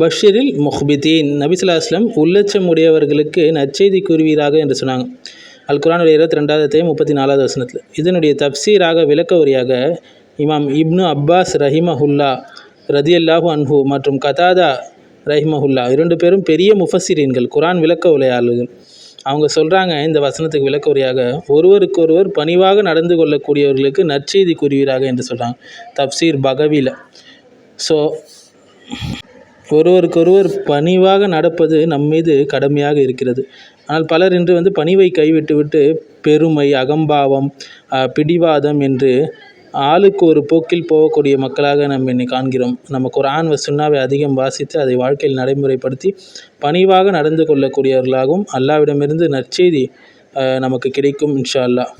பஷீரில் முஹ்பிதீன். நபிசுல்லா அஸ்லம் உள்ளச்சம் உடையவர்களுக்கு நற்செய்தி கூறுவீராக என்று சொன்னாங்க. அல் குரானுடைய இருபத்தி ரெண்டாவது அத்தியாயம் முப்பத்தி நாலாவது வசனத்தில். இதனுடைய தப்சீராக விளக்க உரையாக இமாம் இப்னு அப்பாஸ் ரஹிமஹுல்லா ரதியல்லாஹு அன்ஹு மற்றும் கதாதா ரஹிமஹுல்லா இரண்டு பேரும் பெரிய முஃபசிரீன்கள் குரான் விளக்க உரையாளர்கள் அவங்க சொல்கிறாங்க இந்த வசனத்துக்கு விளக்க உரையாக ஒருவருக்கொருவர் பணிவாக நடந்து கொள்ளக்கூடியவர்களுக்கு நற்செய்தி கூறுவீராக என்று சொல்கிறாங்க தப்சீர் பகவியில் ஸோ ஒருவருக்கொருவர் பணிவாக நடப்பது நம் மீது கடமையாக இருக்கிறது. ஆனால் பலர் இன்று வந்து பணிவை கைவிட்டுவிட்டு பெருமை அகம்பாவம் பிடிவாதம் என்று ஆளுக்கு ஒரு போக்கில் போகக்கூடிய மக்களாக நம் இன்னை காண்கிறோம். நம்ம குரான் வ சுன்னாவை அதிகம் வாசித்து அதை வாழ்க்கையில் நடைமுறைப்படுத்தி பணிவாக நடந்து கொள்ளக்கூடியவர்களாகவும் அல்லாவிடமிருந்து நற்செய்தி நமக்கு கிடைக்கும் இன்ஷா அல்லாஹ்.